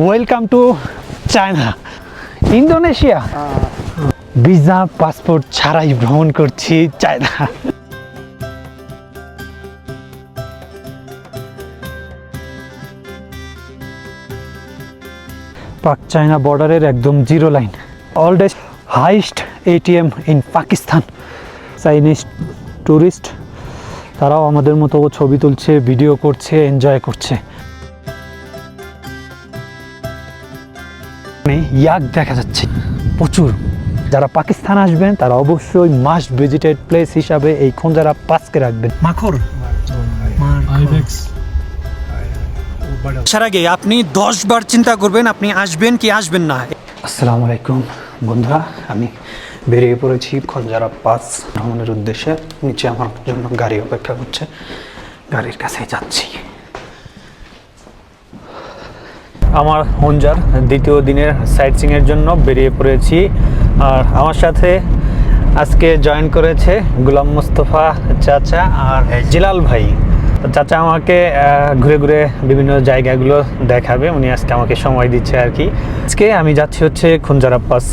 Welcome to China Indonesia visa passport ছাড়াই ভ্রমণ করছি চায়না পাক চায়না বর্ডারের একদম zero line. Oldest highest ATM in Pakistan Chinese tourist তারাও আমাদের মতো ছবি তুলছে ভিডিও করছে এনজয় করছে। ইয়াক দেখা যাচ্ছে। প্রচুর। যারা পাকিস্তান আসবেন তারা অবশ্যই মাস্ট ভিজিটেড প্লেস হিসাবে এই খঞ্জারা পাসকে রাখবেন। মাখর? আইবেক্স আসার আগে আপনি দশ বার চিন্তা করবেন আপনি আসবেন কি আসবেন না। আসসালামু আলাইকুম বন্ধুরা আমি বেরিয়ে পড়েছি খঞ্জারা পাস ভ্রমণের উদ্দেশ্যে। নিচে আমার জন্য গাড়ি অপেক্ষা করছে। গাড়ির কাছে যাচ্ছি। আমার হঞ্জার দ্বিতীয় দিনের সাইট সিংয়ের জন্য বেরিয়ে পড়েছি। আর আমার সাথে আজকে জয়েন করেছে গুলাম মুস্তফা চাচা আর জিলাল ভাই। চাচা আমাকে ঘুরে ঘুরে বিভিন্ন জায়গাগুলো দেখাবে। উনি আজকে আমাকে সময় দিচ্ছে আর কি। আজকে আমি যাচ্ছি হচ্ছে খুঞ্জারা পাস।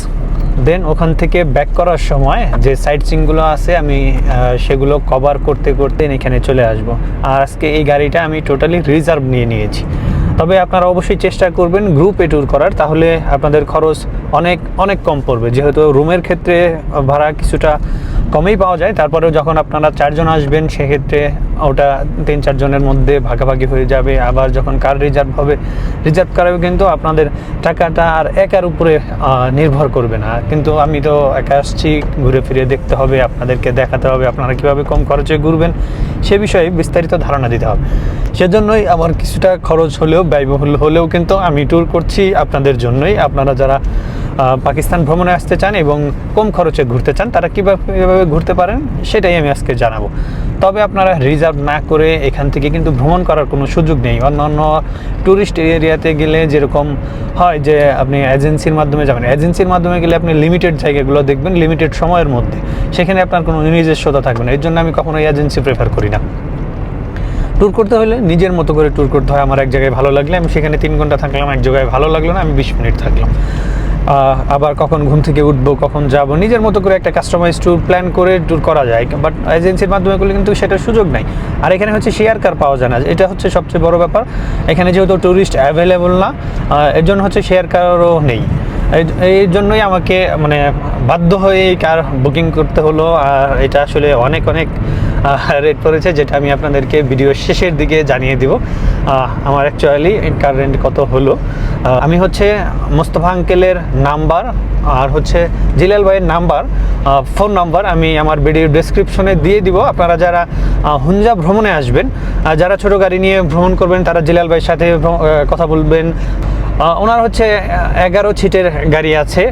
দেন ওখান থেকে ব্যাক করার সময় যে সাইট সিনগুলো আছে, আমি সেগুলো কভার করতে করতে এখানে চলে আসব। আর আজকে এই গাড়িটা আমি টোটালি রিজার্ভ নিয়ে নিয়েছি। তবে আপনারা অবশ্যই চেষ্টা করবেন গ্রুপে ট্যুর করার। তাহলে আপনাদের খরচ অনেক অনেক কম পড়বে। যেহেতু রুমের ক্ষেত্রে ভাড়া কিছুটা কমেই পাওয়া যায়। তারপরেও যখন আপনারা চারজন আসবেন, সেক্ষেত্রে ওটা তিন চারজনের মধ্যে ভাগাভাগি হয়ে যাবে। আবার যখন কার রিজার্ভ হবে রিজার্ভ করাবে কিন্তু আপনাদের টাকাটা আর একার উপরে নির্ভর করবে না। কিন্তু আমি তো একা আসছি, ঘুরে ফিরে দেখতে হবে, আপনাদেরকে দেখাতে হবে, আপনারা কীভাবে কম খরচে ঘুরবেন, সে বিষয়ে বিস্তারিত ধারণা দিতে হবে। সেজন্যই আমার কিছুটা খরচ হলেও, ব্যয়বহুল হলেও কিন্তু আমি ট্যুর করছি আপনাদের জন্যই। আপনারা যারা পাকিস্তান ভ্রমণে আসতে চান এবং কম খরচে ঘুরতে চান, তারা কীভাবে ঘুরতে পারেন সেটাই আমি আজকে জানাব। তবে আপনারা রিজার্ভ না করে এখান থেকে কিন্তু ভ্রমণ করার কোনো সুযোগ নেই। অন্যান্য ট্যুরিস্ট এরিয়াতে গেলে যেরকম হয় যে আপনি এজেন্সির মাধ্যমে যাবেন, এজেন্সির মাধ্যমে গেলে আপনি লিমিটেড জায়গাগুলো দেখবেন, লিমিটেড সময়ের মধ্যে। সেখানে আপনার কোনো নিজস্বতা থাকবে না। এর জন্য আমি কখনোই এজেন্সি প্রেফার করি না। ট্যুর করতে হলে নিজের মতো করে ট্যুর করতে হয়। আমার এক জায়গায় ভালো লাগলে আমি সেখানে তিন ঘণ্টা থাকলাম, এক জায়গায় ভালো লাগল না, আমি বিশ মিনিট থাকলাম। আবার কখন ঘুম থেকে উঠবো, কখন যাব, নিজের মতো করে একটা কাস্টমাইজ ট্যুর প্ল্যান করে ট্যুর করা যায়। বাট এজেন্সির মাধ্যমে করলে কিন্তু সেটার সুযোগ নাই। আর এখানে হচ্ছে শেয়ার কার পাওয়া যায় না। এটা হচ্ছে সবচেয়ে বড় ব্যাপার। এখানে যেহেতু ট্যুরিস্ট অ্যাভেলেবল না এর জন্য হচ্ছে শেয়ার কারও নেই। এই- জন্যই আমাকে মানে বাধ্য হয়ে কার বুকিং করতে হলো। আর এটা আসলে অনেক অনেক রেট পড়েছে, যেটা আমি আপনাদেরকে ভিডিও শেষের দিকে জানিয়ে দিব। আমার অ্যাকচুয়ালি কার রেন্ট কত হলো? আমি হচ্ছে মোস্তফা আঙ্কেলের নাম্বার আর হচ্ছে জিলাল ভাইয়ের নাম্বার ফোন নাম্বার আমি আমার ভিডিও ডেসক্রিপশনে দিয়ে দিব। আপনারা যারা হুঞ্জা ভ্রমণে আসবেন যারা ছোট গাড়ি নিয়ে ভ্রমণ করবেন, তারা জিলাল ভাইয়ের সাথে কথা বলবেন। ওনার হচ্ছে এগারো সিটের গাড়ি আছে।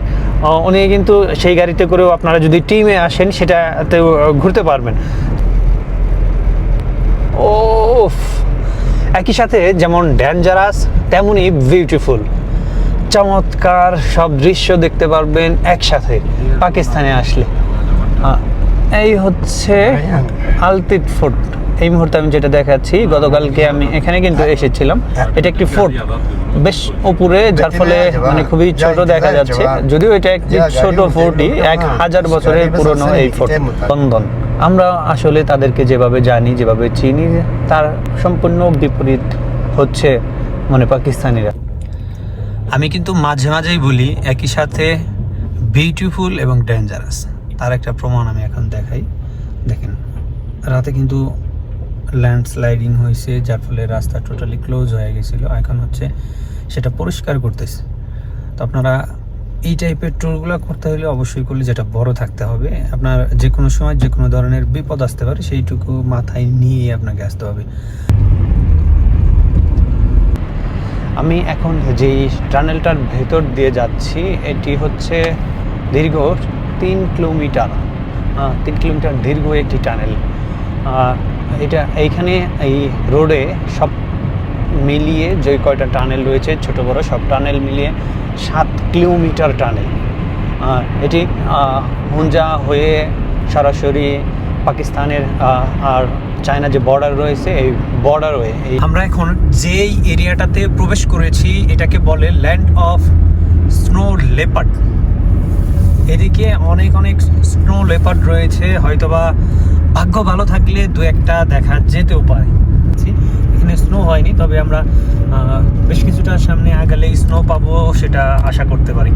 উনি কিন্তু সেই গাড়িতে করেও আপনারা যদি টিমে আসেন, সেটাতেও ঘুরতে পারবেন। ও একই সাথে যেমন ডেঞ্জারাস তেমনই বিউটিফুল। চমৎকার সব দৃশ্য দেখতে পারবেন একসাথে পাকিস্তানে আসলে। এই হচ্ছে আলতিত ফোর্ট। এই মুহূর্তে আমি যেটা দেখাচ্ছি, গতকালকে আমি এখানে কিন্তু এসেছিলাম। এটা একটি ফোর্ট। বেশ উপরে, যার ফলে মানে খুবই ছোট দেখা যাচ্ছে। যদিও এটা একটি ছোট ফোর্টই, এক হাজার বছরের পুরনো এই ফোর্ট লন্ডন আমরা আসলে তাদেরকে যেভাবে জানি, যেভাবে চিনি, তার সম্পূর্ণ বিপরীত হচ্ছে মানে পাকিস্তানিরা। আমি কিন্তু মাঝে মাঝেই বলি, একই সাথে বিউটিফুল এবং ডেঞ্জারাস তার একটা প্রমাণ আমি এখন দেখাই। দেখেন, রাতে কিন্তু ল্যান্ডস্লাইডিং হয়েছে, যার ফলে রাস্তা টোটালি ক্লোজ হয়ে গেছিল। এখন হচ্ছে সেটা পরিষ্কার করতেছে। তো আপনারা এই টাইপের ট্যুরগুলো করতে হলে অবশ্যই করলে যেটা বড় থাকতে হবে, আপনার যে কোনো সময় যে কোনো ধরনের বিপদ আসতে পারে, সেইটুকু মাথায় নিয়ে আপনাকে আসতে হবে। আমি এখন যেই টানেলটার ভেতর দিয়ে যাচ্ছি, এটি হচ্ছে দীর্ঘ তিন কিলোমিটার তিন কিলোমিটার দীর্ঘ একটি টানেল এটা এইখানে এই রোডে সব মিলিয়ে যে কয়টা টানেল রয়েছে, ছোট বড় সব টানেল মিলিয়ে সাত কিলোমিটার টানেল। এটি হুঞ্জা হয়ে সরাসরি পাকিস্তানের আর চায়না যে বর্ডার রয়েছে, এই বর্ডার ওয়ে আমরা এখন যেই এরিয়াটাতে প্রবেশ করেছি, এটাকে বলে ল্যান্ড অফ স্নো লেপার্ড এদিকে অনেক অনেক স্নো লেপার্ড রয়েছে, হয়তোবা ভাগ্য ভালো থাকলে দু একটা দেখা যেতেও পারে। এখানে স্নো হয়নি তবে আমরা বেশ কিছুটা সামনে আগালেই স্নো পাবো সেটা আশা করতে পারি।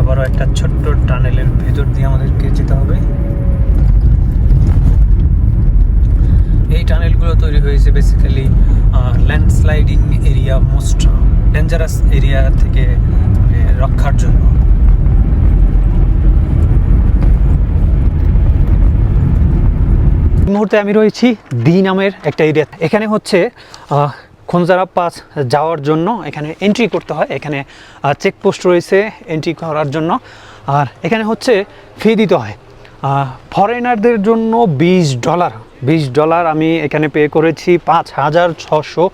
আবারও একটা ছোট্ট টানেলের ভেতর দিয়ে আমাদেরকে যেতে হবে। এই টানেলগুলো তৈরি হয়েছে basically landsliding area most dangerous area থেকে মানে, রক্ষার জন্য। মুহূর্তে আমি রয়েছি দি নামের একটা এরিয়া এখানে হচ্ছে খঞ্জারা পাস যাওয়ার জন্য এখানে এন্ট্রি করতে হয়। এখানে চেকপোস্ট রয়েছে এন্ট্রি করার জন্য। আর এখানে হচ্ছে ফি দিতে হয়। ফরেনারদের জন্য বিশ ডলার বিশ ডলার আমি এখানে পে করেছি পাঁচ হাজার ছশো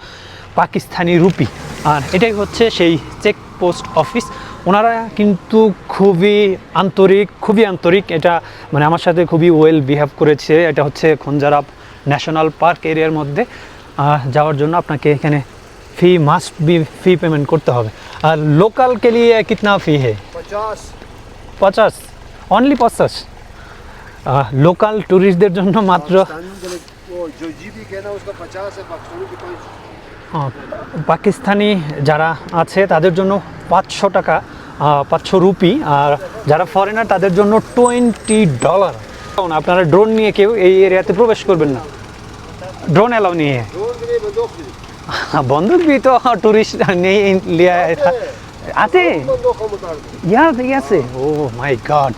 পাকিস্তানি রুপি। আর এটাই হচ্ছে সেই চেকপোস্ট অফিস ওনারা কিন্তু খুবই আন্তরিক খুবই আন্তরিক এটা মানে আমার সাথে খুবই ওয়েল বিহেভ করেছে এটা হচ্ছে খঞ্জারাপ ন্যাশনাল পার্ক এরিয়ার মধ্যে আহ, যাওয়ার জন্য আপনাকে এখানে fee must be fee payment করতে হবে আর লোকাল কে লিয়ে কিতনা ফি হে पचास পঞ্চাশ অনলি পঞ্চাশ লোকাল ট্যুরিস্টদের জন্য মাত্র पाकिस्तानियों के लिए वो जो जीबी कहना उसका पचास है পাকিস্তানি যারা আছে তাদের জন্য পাঁচশো টাকা পাঁচশো রুপি আর যারা ফরেনার তাদের জন্য টোয়েন্টি ডলার আপনারা ড্রোন নিয়ে কেউ এই এরিয়াতে প্রবেশ করবেন না ড্রোন এলাও নিয়ে ड्रोन के लिए बंदूक के लिए বন্দুক भी तो टूरिस्ट नहीं लिया है था आते बंदूक का मुताबिक ইয়ার ঠিক আছে ও মাই গড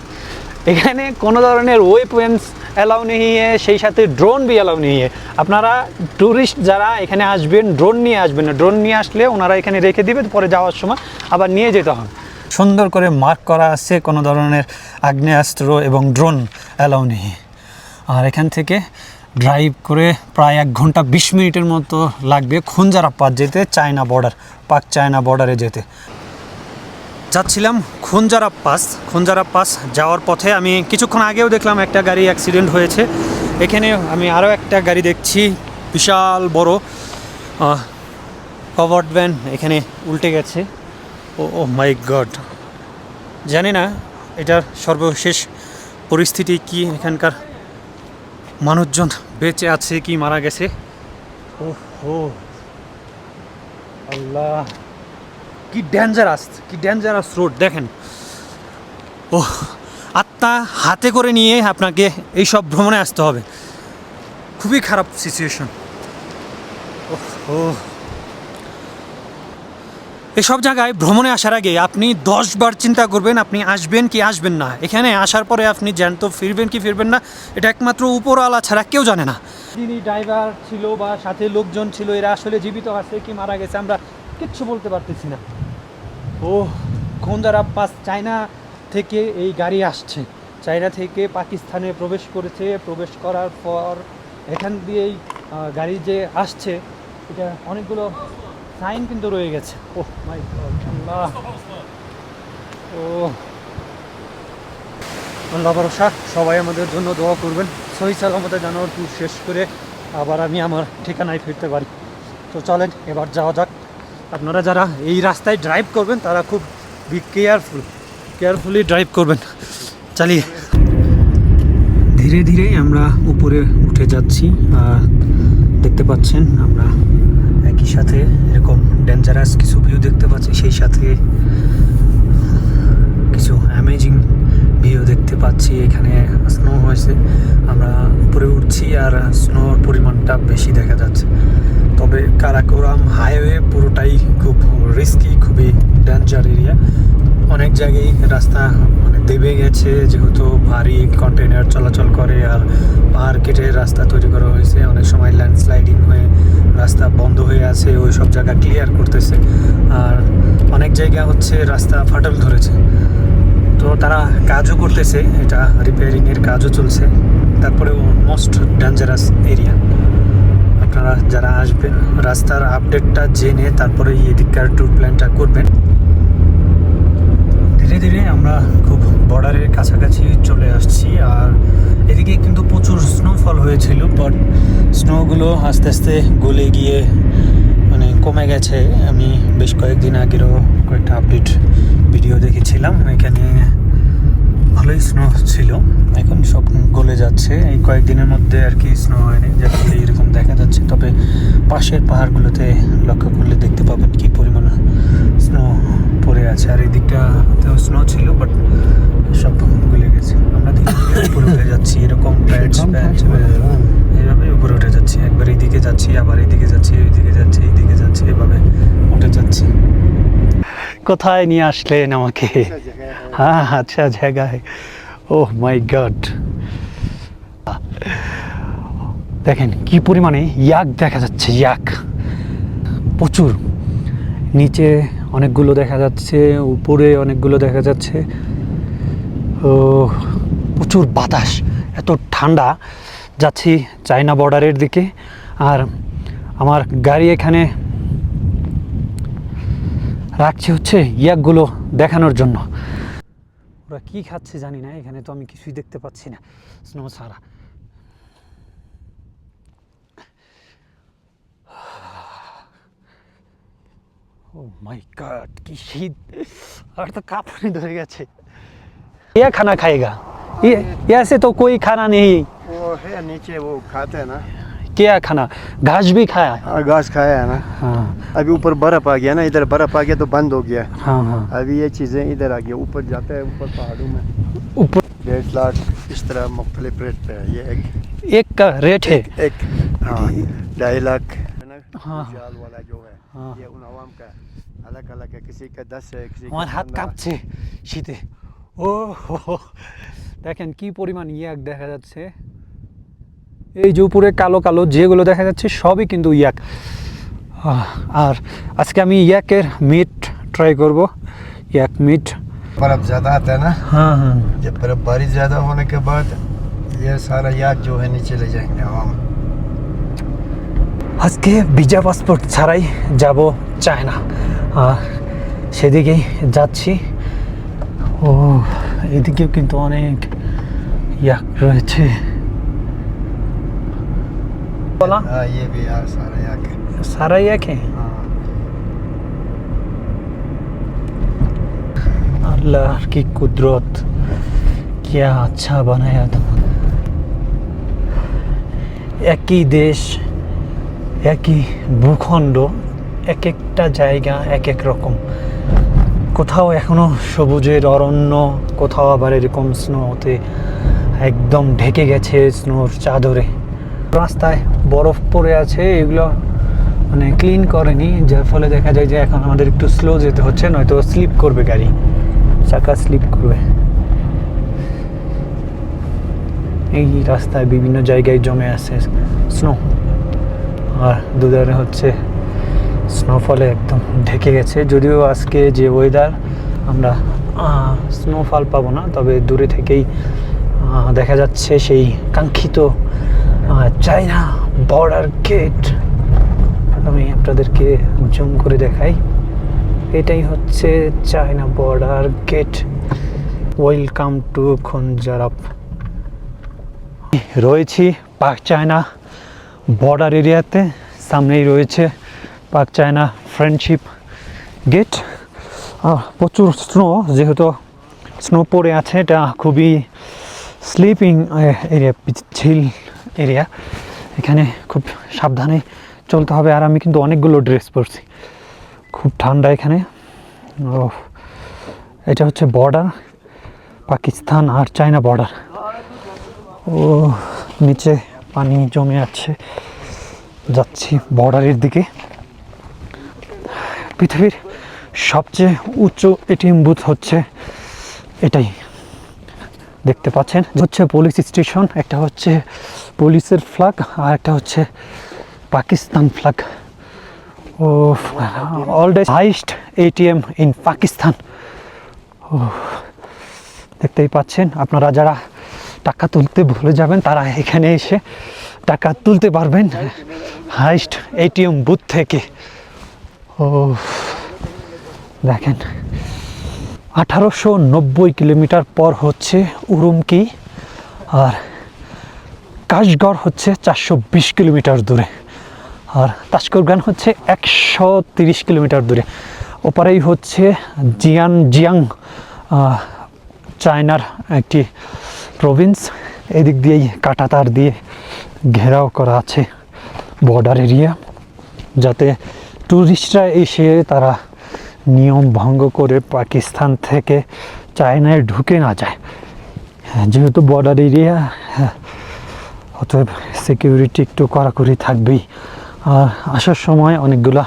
এখানে কোনো ধরনের ওয়েপেন্স অ্যালাউ নেই সেই সাথে ড্রোন বি অ্যালাউ নেই আপনারা ট্যুরিস্ট যারা এখানে আসবেন ড্রোন নিয়ে আসবেন না। ড্রোন নিয়ে আসলে ওনারা এখানে রেখে দিবে, পরে যাওয়ার সময় আবার নিয়ে যেতে হবে। সুন্দর করে মার্ক করা আছে কোনো ধরনের আগ্নেয়াস্ত্র এবং ড্রোন অ্যালাউ নেই আর এখান থেকে ড্রাইভ করে প্রায় এক ঘণ্টা বিশ মিনিটের মতো লাগবে খুঞ্জারা পাস যেতে, চায়না বর্ডার পাক চায়না বর্ডারে যেতে। যাচ্ছিলাম খুঞ্জারা পাস। খুঞ্জারা পাস যাওয়ার পথে আমি কিছুক্ষণ আগেও দেখলাম একটা গাড়ি অ্যাক্সিডেন্ট হয়েছে। এখানে আমি আরও একটা গাড়ি দেখছি, বিশাল বড়। কভার্ড ভ্যান এখানে উল্টে গেছে। ও ও মাই গড জানি না এটার সর্বশেষ পরিস্থিতি কি, এখানকার মানুষজন বেঁচে আছে কি মারা গেছে। ও হো আল্লাহ। কি ডেঞ্জারাস কি ডেঞ্জারাস রোড দেখেন। ও আত্মা হাতে করে নিয়ে আপনাকে এই সব ভ্রমণে আসতে হবে। খুবই খারাপ সিচুয়েশন ও এসব জায়গায় ভ্রমণে আসার আগে আপনি দশবার চিন্তা করবেন, আপনি আসবেন কি আসবেন না। এখানে আসার পরে আপনি জ্যান্ত, ফিরবেন কি ফিরবেন না, এটা একমাত্র উপরওয়ালা ছাড়া কেউ জানে না। যিনি ড্রাইভার ছিল বা সাথে লোকজন ছিল, এরা আসলে জীবিত আছে কি মারা গেছে, আমরা কিচ্ছু বলতে পারতেছি না। ও পাস চায়না থেকে এই গাড়ি আসছে। চায়না থেকে পাকিস্তানে প্রবেশ করেছে। প্রবেশ করার পর এখান দিয়েই গাড়ি যে আসছে, এটা অনেকগুলো সাইন কিন্তু রয়ে গেছে। ও মাই ও আল্লাহ। ভরসা, সবাই আমাদের জন্য দোয়া করবেন। সহি সালামতে ট্যুর শেষ করে আবার আমি আমার ঠিকানায় ফিরতে পারি। তো চলেন, এবার যাওয়া যাক। আপনারা যারা এই রাস্তায় ড্রাইভ করবেন, তারা খুব বি কেয়ারফুল কেয়ারফুলি ড্রাইভ করবেন। চালিয়ে। ধীরে ধীরে আমরা উপরে উঠে যাচ্ছি, আর দেখতে পাচ্ছেন আমরা একই সাথে এরকম ডেঞ্জারাস কিছু ভিউ দেখতে পাচ্ছি, সেই সাথে কিছু অ্যামেজিং ভিউ দেখতে পাচ্ছি। এখানে স্নো হয়েছে, আমরা উপরে উঠছি, আর স্নোর পরিমাণটা বেশি দেখা যাচ্ছে। কারাকোরাম হাইওয়ে পুরোটাই খুব রিস্কি খুবই ডেঞ্জার এরিয়া অনেক জায়গায় রাস্তা মানে দেবে গেছে, যেহেতু ভারী কন্টেনার চলাচল করে আর পাহাড় কেটে রাস্তা তৈরি করা হয়েছে। অনেক সময় ল্যান্ডস্লাইডিং হয়ে রাস্তা বন্ধ হয়ে আছে ওই সব জায়গা ক্লিয়ার করতেছে। আর অনেক জায়গা হচ্ছে রাস্তা ফাটল ধরেছে। তো তারা কাজও করতেছে, এটা রিপেয়ারিংয়ের কাজও চলছে। তারপরে মোস্ট ডেঞ্জারাস এরিয়া আপনারা যারা আসবেন, রাস্তার আপডেটটা জেনে তারপরে এদিককার ট্যুর প্ল্যানটা করবেন। ধীরে ধীরে আমরা খুব বর্ডারের কাছাকাছি চলে আসছি আর এদিকে কিন্তু প্রচুর স্নোফল হয়েছিল বাট স্নোগুলো আস্তে আস্তে গলে গিয়ে মানে কমে গেছে। আমি বেশ কয়েকদিন আগেরও কয়েকটা আপডেট ভিডিও দেখেছিলাম। এখানে ভালোই স্নো ছিল। এখন সব গলে যাচ্ছে। এই কয়েকদিনের মধ্যে আর কি স্নো হয়নি। যার ফলে এরকম দেখা যাচ্ছে। তবে পাশের পাহাড়গুলোতে লক্ষ্য করলে দেখতে পাবেন কি পরিমাণ স্নো পড়ে আছে। আর এই দিকটাতেও স্নো ছিল বাট সব গলে গেছে। আমরা উপরে উঠে যাচ্ছি। এরকম প্যাচ প্যাচ এইভাবে উপরে উঠে যাচ্ছি। একবার এইদিকে যাচ্ছি আবার এইদিকে যাচ্ছি এইদিকে যাচ্ছি এইদিকে যাচ্ছি এভাবে উঠে যাচ্ছি। কোথায় নিয়ে আসলেন আমাকে? আচ্ছা, আচ্ছা, হ্যাঁ, হ্যাঁ। আচ্ছা জায়গায়। ওহ মাই গড দেখেন কি পরিমাণে ইয়াক দেখা যাচ্ছে ইয়াক। প্রচুর। নিচে অনেকগুলো দেখা যাচ্ছে উপরে অনেকগুলো দেখা যাচ্ছে। ও প্রচুর বাতাস এত ঠান্ডা। যাচ্ছি চায়না বর্ডারের দিকে। আর আমার গাড়ি এখানে রাখছি হচ্ছে ইয়াকগুলো দেখানোর জন্য ওরা কি খাচ্ছে জানি না এখানে তো আমি কিছুই দেখতে পাচ্ছি না স্নো ছাড়া ও মাই গড কি শীত আর তো কাঁপুনি ধরে গেছে ये खाना खाएगा ये ऐसे तो कोई खाना नहीं वो है नीचे वो खाते हैं ना क्या खाना घास भी खाया हाँ घास खाया है ना हाँ अभी ऊपर बर्फ आ गया ना इधर बर्फ आ गया तो बंद हो गया हाँ हाँ अभी ये चीज़ें इधर आ गई ऊपर जाते हैं ऊपर पहाड़ों में ऊपर डेढ़ लाख इस तरह मुख्तलिफ रेट पे है ये एक एक का रेट है एक हाँ ढाई लाख है ना हाँ। जाल वाला जो है हाँ। ये उन आवाम का अलग अलग है किसी का दस है किसी আমার का হাত 15 কাঁপছে শীতে ও হো হো। দেখেন কি পরিমাণ ইয়াক দেখা যাচ্ছে এই যে উপরে কালো কালো যেগুলো দেখা যাচ্ছে সবই কিন্তু ইয়াক আহ, আর আজকে আমি ইয়াকের মিট ট্রাই করব ইয়াক মিট बर्फ ज़्यादा आता है ना হ্যাঁ হ্যাঁ जब बर्फबारी ज़्यादा होने के बाद ये सारा याक जो है नीचे ले जाएंगे आवाम আজকে ভিজা পাসপোর্ট ছাড়াই যাব চায়না আর সেদিকেই যাচ্ছি ও এদিকেও কিন্তু অনেক ইয়াক রয়েছে বলা हाँ ये भी यार सारा याक है सारा याक है हाँ अल्लाह की कुदरत क्या अच्छा बनाया था একই দেশ একই ভূখণ্ড এক একটা জায়গা এক এক রকম কোথাও এখনো সবুজের অরণ্য কোথাও আবার এরকম স্নোতে একদম ঢেকে গেছে স্নোর চাদরে রাস্তায় বরফ পড়ে আছে, এগুলো মানে ক্লিন করেনি, যার ফলে দেখা যায় যে এখন আমাদের একটু স্লো যেতে হচ্ছে, নয়তো স্লিপ করবে গাড়ি। চাকা স্লিপ করবে। এই রাস্তায় বিভিন্ন জায়গায় জমে আছে স্নো আর দুধারে হচ্ছে স্নোফলে একদম ঢেকে গেছে। যদিও আজকে যে ওয়েদার আমরা স্নোফল পাবো না, তবে দূরে থেকেই দেখা যাচ্ছে সেই কাঙ্ক্ষিত চায়না বর্ডার গেট। আমি আপনাদেরকে জুম করে দেখাই। এটাই হচ্ছে China border gate. Welcome to Khunjerab রয়েছি পাক চায়না বর্ডার এরিয়াতে। সামনেই রয়েছে পাক চায়না ফ্রেন্ডশিপ গেট। প্রচুর স্নো যেহেতু স্নো পড়ে আছে, এটা খুবই স্লিপিং এরিয়া ঝিল এরিয়া এখানে খুব সাবধানে চলতে হবে। আর আমি কিন্তু অনেকগুলো ড্রেস পরছি। খুব ঠান্ডা এখানে। ও এটা হচ্ছে বর্ডার পাকিস্তান আর চায়না বর্ডার ও নিচে পানি জমে আছে। যাচ্ছি বর্ডারের দিকে। পৃথিবীর সবচেয়ে উচ্চ এটিএম বুথ হচ্ছে এটাই। দেখতে পাচ্ছেন। হচ্ছে পুলিশ স্টেশন একটা হচ্ছে পুলিশের ফ্ল্যাগ আর একটা হচ্ছে পাকিস্তান ফ্ল্যাগ ও অলডে হাইস্ট এটিএম ইন পাকিস্তান। ও দেখতেই পাচ্ছেন, আপনারা যারা টাকা তুলতে ভুলে যাবেন, তারা এখানে এসে টাকা তুলতে পারবেন। হাইস্ট এটিএম বুথ থেকে। ও দেখেন আঠারোশো নব্বই কিলোমিটার পর হচ্ছে উরুমকি আর কাশগড় হচ্ছে চারশো বিশ কিলোমিটার দূরে আর তাস্করগান হচ্ছে একশো তিরিশ কিলোমিটার দূরে। ওপারেই হচ্ছে জিয়ান জিয়াং চায়নার একটি প্রভিন্স। এদিক দিয়েই কাটাতার দিয়ে ঘেরাও করা আছে বর্ডার এরিয়া, যাতে ট্যুরিস্টরা এসে তারা নিয়ম ভঙ্গ করে পাকিস্তান থেকে চায়নায় ঢুকে না যায়। হ্যাঁ, যেহেতু বর্ডার এরিয়া অতএব সিকিউরিটি একটু কড়াকড়ি থাকবেই। আর আসার সময় অনেকগুলা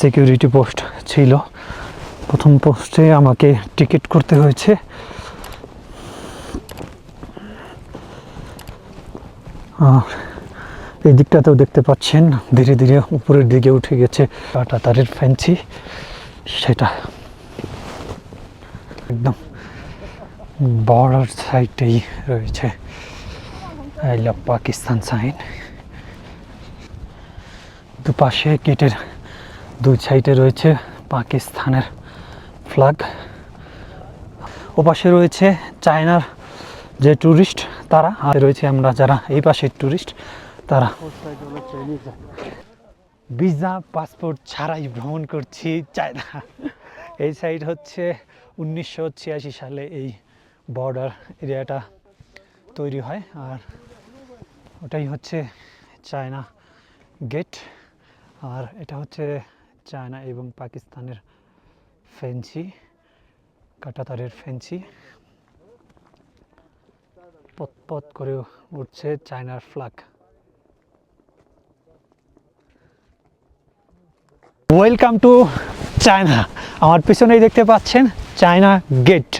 সিকিউরিটি পোস্ট ছিল। প্রথম পোস্টে আমাকে টিকিট করতে হয়েছে। আর এই দিকটাতেও দেখতে পাচ্ছেন ধীরে ধীরে উপরের দিকে উঠে গেছে কাটা তারের ফ্যান্সি। সেটা। একদম বর্ডার সাইডেই রয়েছে। আই লাভ পাকিস্তান সাইন দুপাশে গেটের দুই সাইডে রয়েছে পাকিস্তানের ফ্ল্যাগ ওপাশে রয়েছে চায়নার যে ট্যুরিস্ট তারা, আর রয়েছে আমরা যারা এই পাশের ট্যুরিস্ট তারা। ভিসা, পাসপোর্ট ছাড়াই ভ্রমণ করছি চায়না। এই সাইড হচ্ছে উনিশশো ছিয়াশি সালে এই বর্ডার এরিয়াটা তৈরি হয় আর ওটাই হচ্ছে চায়না গেট আর এটা হচ্ছে চায়না এবং পাকিস্তানের ফেন্সি, কাটাতারের ফেন্সি। পথ পথ করে উঠছে চায়নার ফ্ল্যাগ ওয়েলকাম টু চায়না আমার পিছনেই দেখতে পাচ্ছেন চায়না গেট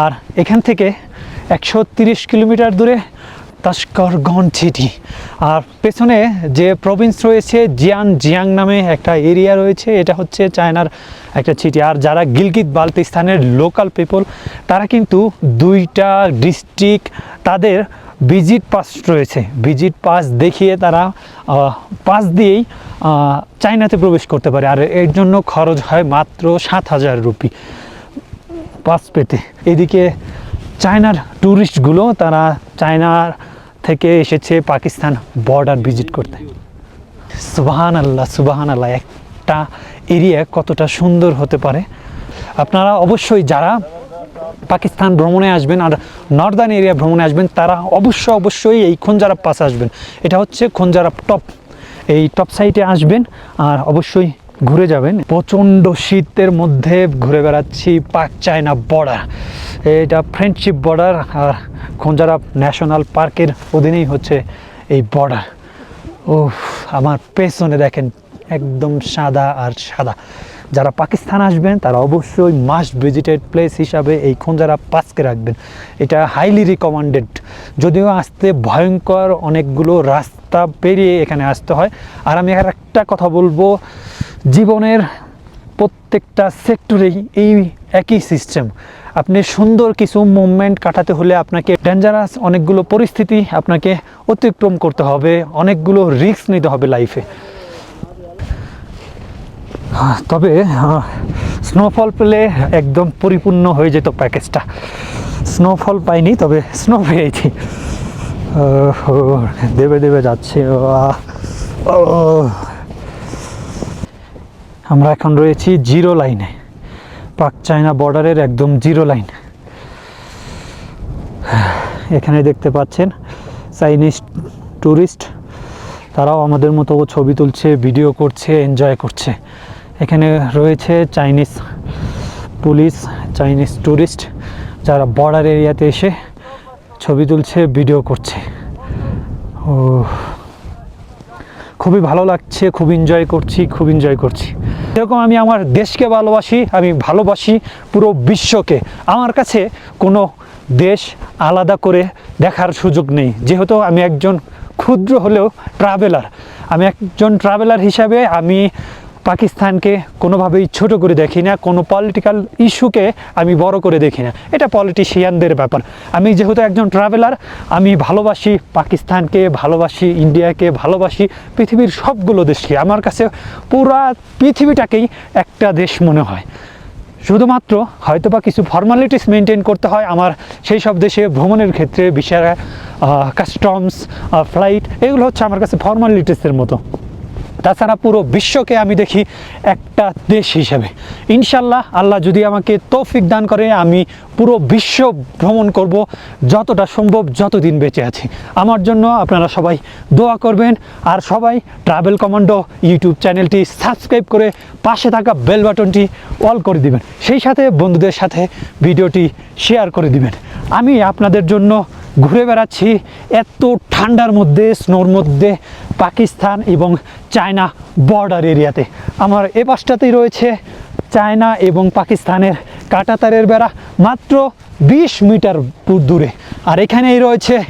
আর এখান থেকে একশো কিলোমিটার দূরে তাস্করগঞ্জ সিটি। আর পেছনে যে প্রভিন্স রয়েছে জিয়ান জিয়াং নামে একটা এরিয়া রয়েছে, এটা হচ্ছে চায়নার একটা সিটি আর যারা গিলগিত বালতিস্তানের লোকাল পিপল তারা কিন্তু দুইটা ডিস্ট্রিক্ট তাদের ভিজিট পাস রয়েছে। ভিজিট পাস দেখিয়ে তারা পাস দিয়েই চায়নাতে প্রবেশ করতে পারে। আর এর জন্য খরচ হয় মাত্র সাত হাজার রুপি পাস পেতে। এদিকে চায়নার ট্যুরিস্টগুলো তারা চায়নার থেকে এসেছে পাকিস্তান বর্ডার ভিজিট করতে। সুবাহান আল্লাহ সুবাহান আল্লাহ একটা এরিয়া কতটা সুন্দর হতে পারে। আপনারা অবশ্যই যারা পাকিস্তান ভ্রমণে আসবেন আর নর্দার্ন এরিয়া ভ্রমণে আসবেন, তারা অবশ্য অবশ্যই এই খঞ্জারাপ পাশে আসবেন। এটা হচ্ছে খঞ্জারাপ টপ এই টপ সাইটে আসবেন আর অবশ্যই ঘুরে যাবেন। প্রচণ্ড শীতের মধ্যে ঘুরে বেড়াচ্ছি পাক চায়না বর্ডার এটা ফ্রেন্ডশিপ বর্ডার আর খঞ্জারাপ ন্যাশনাল পার্কের অধীনেই হচ্ছে এই বর্ডার ও আমার পেছনে দেখেন, একদম সাদা আর সাদা। যারা পাকিস্তান আসবেন, তারা অবশ্যই মাস্ট ভিজিটেড প্লেস হিসাবে এই খঞ্জারা পাসকে রাখবেন। এটা হাইলি রিকমেন্ডেড যদিও আসতে ভয়ঙ্কর অনেকগুলো রাস্তা পেরিয়ে এখানে আসতে হয়। আর আমি আর একটা কথা বলব, জীবনের প্রত্যেকটা সেক্টরেই এই একই সিস্টেম আপনি সুন্দর কিছু মুভমেন্ট কাটাতে হলে আপনাকে ডেঞ্জারাস অনেকগুলো পরিস্থিতি আপনাকে অতিক্রম করতে হবে, অনেকগুলো রিস্ক নিতে হবে লাইফে তবে স্নোফল পেলে একদম পরিপূর্ণ হয়ে যেত প্যাকেজটা স্নোফল পাইনি, তবে স্নো পেয়েছি। দেবে দেবে যাচ্ছে আমরা এখন রয়েছি জিরো লাইনে পাক চায়না বর্ডারের একদম জিরো লাইন এখানে দেখতে পাচ্ছেন চাইনিজ ট্যুরিস্ট তারাও আমাদের মতো ছবি তুলছে ভিডিও করছে এনজয় করছে। এখানে রয়েছে চাইনিজ পুলিশ, চাইনিজ ট্যুরিস্ট যারা বর্ডার এরিয়াতে এসে ছবি তুলছে, ভিডিও করছে। ও খুবই ভালো লাগছে, খুব এনজয় করছি, খুব এনজয় করছি। যেরকম আমি আমার দেশকে ভালোবাসি, আমি ভালোবাসি পুরো বিশ্বকে। আমার কাছে কোনো দেশ আলাদা করে দেখার সুযোগ নেই। যেহেতু আমি একজন ক্ষুদ্র হলেও ট্রাভেলার আমি একজন ট্রাভেলার হিসাবে আমি পাকিস্তানকে কোনোভাবেই ছোট করে দেখি না, কোনো পলিটিক্যাল ইস্যুকে আমি বড় করে দেখি না। এটা পলিটিশিয়ানদের ব্যাপার। আমি যেহেতু একজন ট্রাভেলার আমি ভালোবাসি পাকিস্তানকে, ভালোবাসি ইন্ডিয়াকে ভালোবাসি পৃথিবীর সবগুলো দেশকে। আমার কাছে পুরা পৃথিবীটাকেই একটা দেশ মনে হয়। শুধুমাত্র হয়তো বা কিছু ফর্মালিটিস মেনটেন করতে হয় আমার সেই সব দেশে ভ্রমণের ক্ষেত্রে বিষয় কাস্টমস ফ্লাইট এগুলো হচ্ছে আমার কাছে ফর্মালিটিসের মতো। তাছাড়া পুরো বিশ্বকে আমি দেখি একটা দেশ হিসেবে। ইনশাল্লাহ আল্লাহ যদি আমাকে তৌফিক দান করে, আমি পুরো বিশ্ব ভ্রমণ করব, যতটা সম্ভব যতদিন বেঁচে আছি। আমার জন্য আপনারা সবাই দোয়া করবেন, আর সবাই ট্রাভেল কমান্ডো ইউটিউব চ্যানেলটি সাবস্ক্রাইব করে পাশে থাকা বেল বাটনটি অল করে দিবেন। সেই সাথে বন্ধুদের সাথে ভিডিওটি শেয়ার করে দিবেন। আমি আপনাদের জন্য ঘুরে বেড়াচ্ছি এত ঠান্ডার মধ্যে স্নোর মধ্যে পাকিস্তান এবং চায়না বর্ডার এরিয়াতে। আমার এ পাশটাতেই রয়েছে চায়না এবং পাকিস্তানের কাটাতারের বেড়া, মাত্র বিশ মিটার দূ- দূরে। আর এখানেই রয়েছে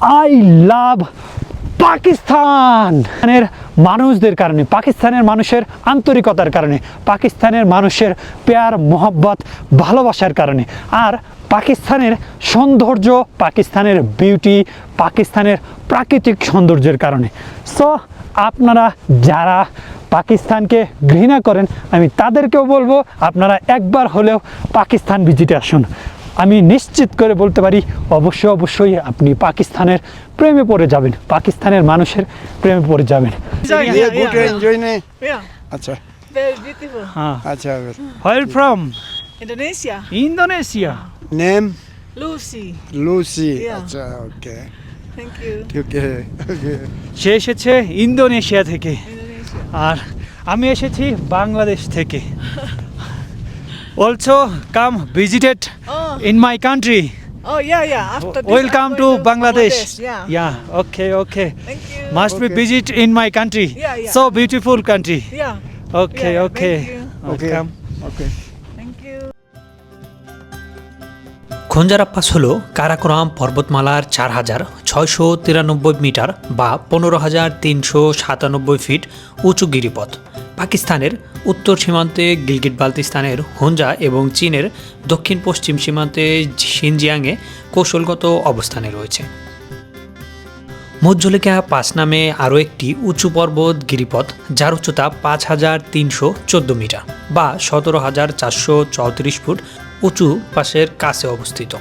আই লাভ পাকিস্তানের মানুষদের কারণে, পাকিস্তানের মানুষের আন্তরিকতার কারণে, পাকিস্তানের মানুষের পেয়ার, মোহব্বত, ভালোবাসার কারণে। আর পাকিস্তানের সৌন্দর্য পাকিস্তানের বিউটি পাকিস্তানের প্রাকৃতিক সৌন্দর্যের কারণে। সো আপনারা যারা পাকিস্তানকে ঘৃণা করেন আমি তাদেরকেও বলব আপনারা একবার হলেও পাকিস্তান ভিজিটে আসুন। আমি নিশ্চিত করে বলতে পারি অবশ্যই অবশ্যই আপনি পাকিস্তানের প্রেমে পড়ে যাবেন পাকিস্তানের মানুষের প্রেমে পড়ে যাবেন। আচ্ছা। আচ্ছা Where নেম লুসি লুসি আচ্ছা ওকে থ্যাংক ইউ ওকে ওকে সে এসেছে ইন্দোনেশিয়া থেকে আর আমি এসেছি বাংলাদেশ থেকে also come visited in my country Oh yeah, yeah. After this, Welcome to Bangladesh. Bangladesh. Yeah. Yeah. Okay. Okay. Thank you. Must okay. be visit in my country. Yeah, yeah. So beautiful country. Yeah. Okay. Yeah, yeah. Okay. Thank you. Welcome. Okay. okay. Khunjerab pass হল কারাকোরাম পর্বতমালার চার হাজার ছয়শো তিরানব্বই metre বা পনেরো হাজার তিনশো সাতানব্বই ফিট উঁচু গিরিপথ। পাকিস্তানের উত্তর সীমান্তে গিলগিট বালতিস্তানের হুঞ্জা এবং চীনের দক্ষিণ পশ্চিম সীমান্তে সিনজিয়াংয়ে কৌশলগত অবস্থানে রয়েছে। মজ্জলিকা পাস নামে আরও একটি উঁচু পর্বত গিরিপথ, যার উচ্চতা পাঁচ হাজার তিনশো চোদ্দ মিটার বা সতেরো হাজার চারশো চৌত্রিশ ফুট উঁচু পাশের কাছে অবস্থিত।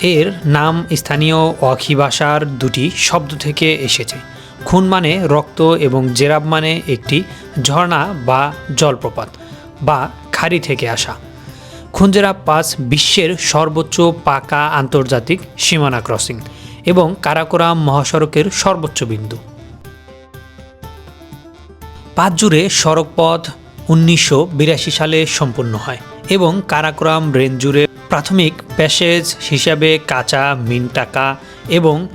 এর নাম স্থানীয় অখি ভাষার দুটি শব্দ থেকে এসেছে। খুন মানে রক্ত এবং জেরাব মানে একটি ঝর্ণা বা জলপ্রপাত বা খাড়ি থেকে আসা। খুঞ্জেরা পাস বিশ্বের সর্বোচ্চ পাকা আন্তর্জাতিক সীমানা ক্রসিং এবং কারাকোরাম মহাসড়কের সর্বোচ্চ বিন্দু। পাঁচ জুড়ে সড়কপথ উনিশশো বিরাশি সালে সম্পূর্ণ হয়। এবং কারাকোরাম রেঞ্জ প্রাথমিক প্যাসেজ হিসাবে কাঁচা মিনটাকা এবং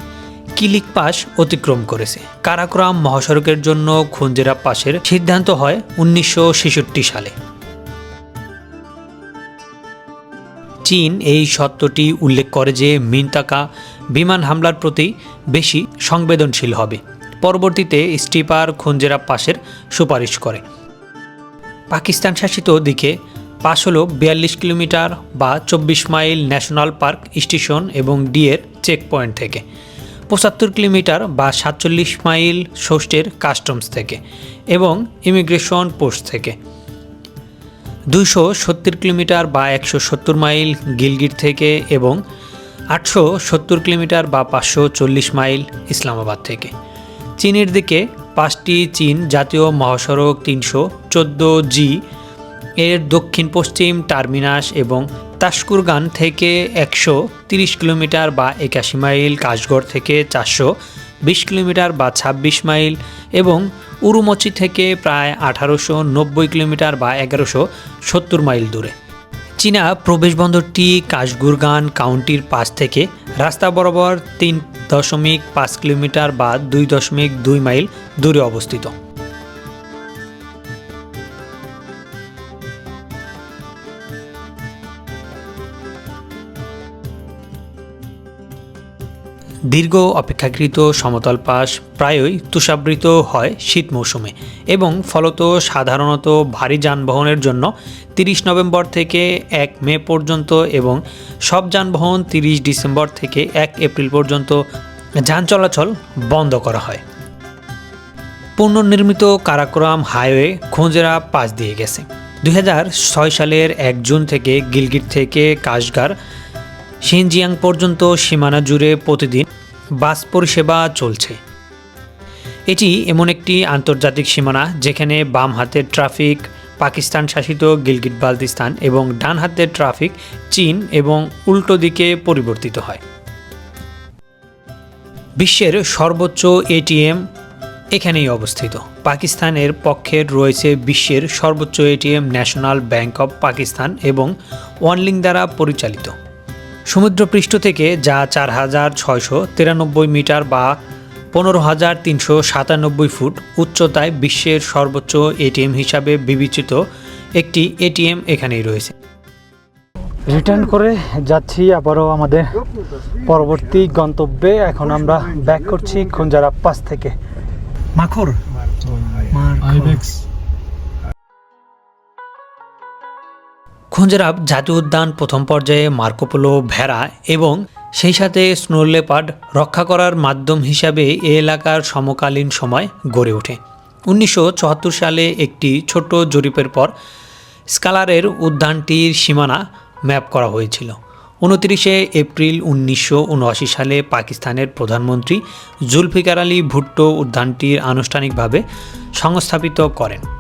কিলিক পাস অতিক্রম করেছে। কারাকোরাম মহাসড়কের জন্য খুঞ্জেরা পাসের সিদ্ধান্ত হয় উনিশশো সালে। চীন এই সত্যটি উল্লেখ করে যে মিনতাকা বিমান হামলার প্রতি বেশি সংবেদনশীল হবে। পরবর্তীতে স্টিপার খুঞ্জেরা পাশের সুপারিশ করে। পাকিস্তান শাসিত দিকে পাশ হল বিয়াল্লিশ কিলোমিটার বা চব্বিশ মাইল ন্যাশনাল পার্ক স্টেশন এবং ডিএর চেক পয়েন্ট থেকে। পঁচাত্তর কিলোমিটার বা সাতচল্লিশ মাইল ষষ্ঠের কাস্টমস থেকে এবং ইমিগ্রেশন পোস্ট থেকে। দুইশো সত্তর কিলোমিটার বা একশো সত্তর মাইল গিলগিট থেকে এবং আটশো সত্তর কিলোমিটার বা পাঁচশো চল্লিশ মাইল ইসলামাবাদ থেকে। চীনের দিকে পাঁচটি চীন জাতীয় মহাসড়ক তিনশো চোদ্দ জি এর দক্ষিণ পশ্চিম টার্মিনাস এবং তাসকুরগান থেকে একশো তিরিশ কিলোমিটার বা একাশি মাইল, কাশগড় থেকে চারশো বিশ কিলোমিটার বা ছাব্বিশ মাইল এবং উরুমচি থেকে প্রায় আঠারোশো নব্বই কিলোমিটার বা এগারোশো সত্তর মাইল দূরে। চীনা প্রবেশবন্দরটি কাশগুরগান কাউন্টির পাশ থেকে রাস্তা বরাবর তিন দশমিক পাঁচ কিলোমিটার বা দুই দশমিক দুই মাইল দূরে অবস্থিত। দীর্ঘ অপেক্ষাকৃত সমতল পাশ প্রায়ই তুষাবৃত হয় শীত মৌসুমে এবং ফলত সাধারণত ভারী যানবাহনের জন্য তিরিশ নভেম্বর থেকে এক মে পর্যন্ত এবং সব যানবাহন তিরিশ ডিসেম্বর থেকে এক এপ্রিল পর্যন্ত যান চলাচল বন্ধ করা হয়। পুনর্নির্মিত কারাকোরাম হাইওয়ে খোঁজেরা পাশ দিয়ে গেছে। দুই হাজার ছয় সালের এক জুন থেকে গিলগিট থেকে কাশগার শিনজিয়াং পর্যন্ত সীমানা জুড়ে প্রতিদিন বাস পরিষেবা চলছে। এটি এমন একটি আন্তর্জাতিক সীমানা যেখানে বাম হাতের ট্রাফিক, পাকিস্তান শাসিত গিলগিট বালতিস্তান এবং ডান হাতের ট্রাফিক চীন এবং উল্টো দিকে পরিবর্তিত হয়। বিশ্বের সর্বোচ্চ এটিএম এখানেই অবস্থিত। পাকিস্তানের পক্ষে রয়েছে বিশ্বের সর্বোচ্চ ATM national bank of Pakistan এবং ওয়ানলিং দ্বারা পরিচালিত। সমুদ্রপৃষ্ঠ থেকে যা চার হাজার ছয়শো তিরানব্বই মিটার বা পনেরো হাজার তিনশো সাতানব্বই ফুট উচ্চতায় বিশ্বের সর্বোচ্চ এটিএম হিসাবে বিবেচিত একটি এটিএম এখানেই রয়েছে। রিটার্ন করে যাচ্ছি আবারও আমাদের পরবর্তী গন্তব্যে। এখন আমরা ব্যাক করছি খঞ্জারা পাস থেকে। মাখর। আইবেক্স খঞ্জরাব জাতীয় উদ্যান প্রথম পর্যায়ে মার্কোপোলো, ভেড়া এবং সেই সাথে স্নো লেপার্ড রক্ষা করার মাধ্যম হিসাবে এ এলাকার সমকালীন সময় গড়ে ওঠে। উনিশশো চুয়াত্তর সালে একটি ছোট জরিপের পর স্কালারের উদ্যানটির সীমানা ম্যাপ করা হয়েছিল। উনত্রিশে এপ্রিল উনিশশো উনআশি সালে পাকিস্তানের প্রধানমন্ত্রী জুলফিকার আলী ভুট্টো উদ্যানটির আনুষ্ঠানিকভাবে সংস্থাপিত করেন।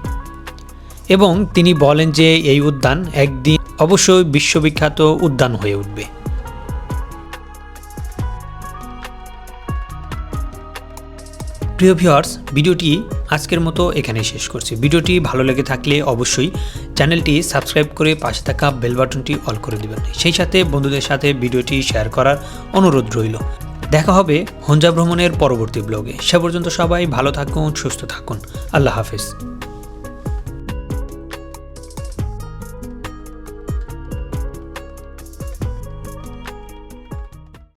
এবং তিনি বলেন যে এই উদ্যান একদিন অবশ্যই বিশ্ববিখ্যাত উদ্যান হয়ে উঠবে। প্রিয় ভিউয়ার্স, ভিডিওটি আজকের মতো এখানে শেষ করছি। ভিডিওটি ভালো লেগে থাকলে অবশ্যই চ্যানেলটি সাবস্ক্রাইব করে পাশে থাকা বেল বাটনটি অল করে দেবেন। সেই সাথে বন্ধুদের সাথে ভিডিওটি শেয়ার করার অনুরোধ রইল। দেখা হবে হঞ্জা ভ্রমণের পরবর্তী ব্লগে। সে পর্যন্ত সবাই ভালো থাকুন, সুস্থ থাকুন। আল্লাহ হাফিজ।